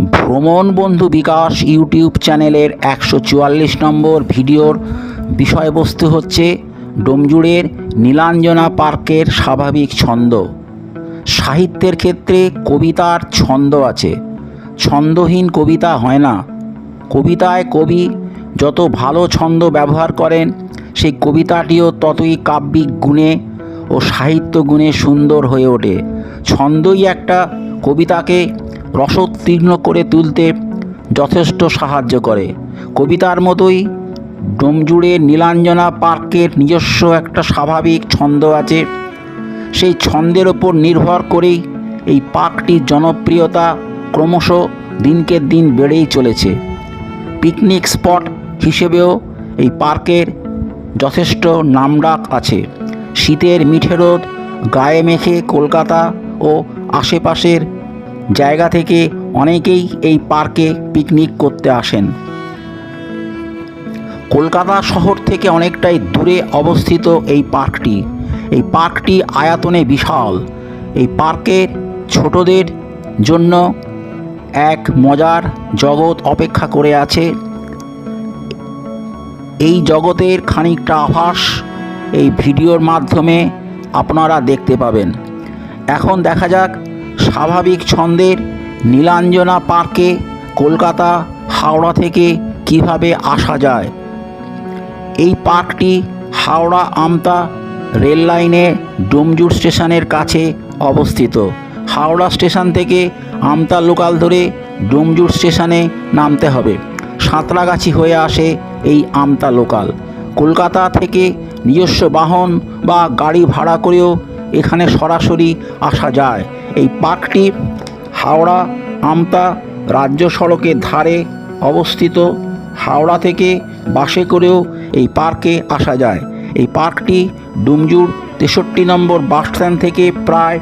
ভ্রমণ বন্ধু বিকাশ ইউটিউব চ্যানেলের একশো চুয়াল্লিশ নম্বর ভিডিওর বিষয়বস্তু হচ্ছে ডোমজুড়ের নীলাঞ্জনা পার্কের স্বাভাবিক ছন্দ। সাহিত্যের ক্ষেত্রে কবিতার ছন্দ আছে। ছন্দহীন কবিতা হয় না। কবিতায় কবি যত ভালো ছন্দ ব্যবহার করেন, সেই কবিতাটিও ততই কাব্যিক গুণে ও সাহিত্য গুণে সুন্দর হয়ে ওঠে। ছন্দই একটা কবিতাকে রসোত্তীর্ণ করে তুলতে যথেষ্ট সাহায্য করে। কবিতার মতোই ডোমজুড়ে নীলাঞ্জনা পার্কের নিজস্ব একটা স্বাভাবিক ছন্দ আছে। সেই ছন্দের ওপর নির্ভর করেই এই পার্কটির জনপ্রিয়তা ক্রমশ দিনকে দিন বেড়েই চলেছে। পিকনিক স্পট হিসেবেও এই পার্কের যথেষ্ট নামডাক আছে। শীতের মিঠে রোদ, গায়ে মেখে কলকাতা ও আশেপাশের জায়গা থেকে অনেকেই এই পার্কে পিকনিক করতে আসেন। কলকাতা শহর থেকে অনেকটাই দূরে অবস্থিত এই পার্কটি। এই পার্কটি আয়তনে বিশাল। এই পার্কের ছোটদের জন্য এক মজার জগৎ অপেক্ষা করে আছে। এই জগতের খানিকটা আভাস এই ভিডিওর মাধ্যমে আপনারা দেখতে পাবেন। এখন দেখা যাক স্বাভাবিক ছন্দের নীলাঞ্জনা পার্কে কলকাতা, হাওড়া থেকে কীভাবে আসা যায়? এই পার্কটি হাওড়া আমতা রেল লাইনে ডোমজুর স্টেশনের কাছে অবস্থিত। হাওড়া স্টেশন থেকে আমতা লোকাল ধরে ডোমজুর স্টেশনে নামতে হবে। সাঁতরাগাছি হয়ে আসে এই আমতা লোকাল। কলকাতা থেকে নিজস্ব বাহন বা গাড়ি ভাড়া করেও এখানে সরাসরি আসা যায়। এই পার্কটি হাওড়া, আমতা রাজ্য সড়কের ধারে অবস্থিত। হাওড়া থেকে বাসে করেও এই পার্কে আসা যায়। এই পার্কটি ডুমজুর তেষট্টি নম্বর বাসস্ট্যান্ড থেকে প্রায়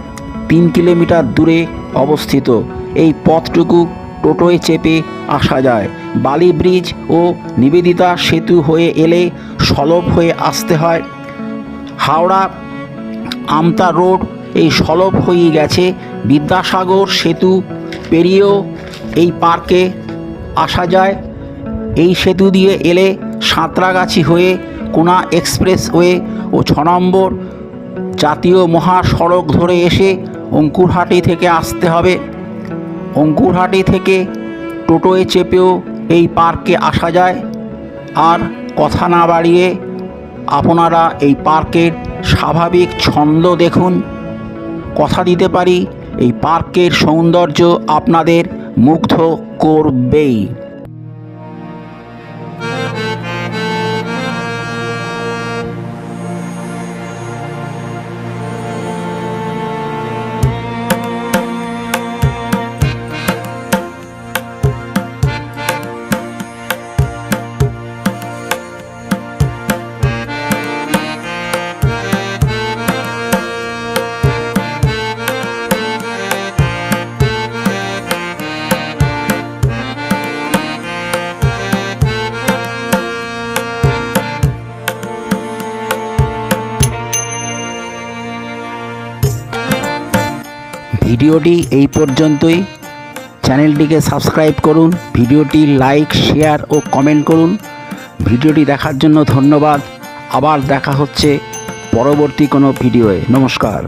তিন কিলোমিটার দূরে অবস্থিত। এই পথটুকু টোটোয় চেপে আসা যায়। বালি ব্রিজ ও নিবেদিতা সেতু হয়ে এলে সলভ হয়ে আসতে হয়। হাওড়া আমতা রোড এই সলভ হয়ে গেছে বিদ্যাসাগর সেতু। পেরিয়েও এই পার্কে আসা যায়। এই সেতু দিয়ে এলে সাঁতরাগাছি হয়ে, কোনা এক্সপ্রেসওয়ে ও ছ নম্বর জাতীয় মহাসড়ক ধরে এসে অঙ্কুরহাটি থেকে আসতে হবে। অঙ্কুরহাটি থেকে টোটোয় চেপেও এই পার্কে আসা যায়। আর কথা না বাড়িয়ে আপনারা এই পার্কের স্বাভাবিক ছন্দ দেখুন। কথা দিতে পারি এই পার্কের সৌন্দর্য আপনাদের মুগ্ধ করবেই। ভিডিওটি এই পর্যন্তই। চ্যানেলটিকে সাবস্ক্রাইব করুন, ভিডিওটি লাইক, শেয়ার ও কমেন্ট করুন। ভিডিওটি দেখার জন্য ধন্যবাদ। আবার দেখা হচ্ছে পরবর্তী কোনো ভিডিওয়ে। নমস্কার।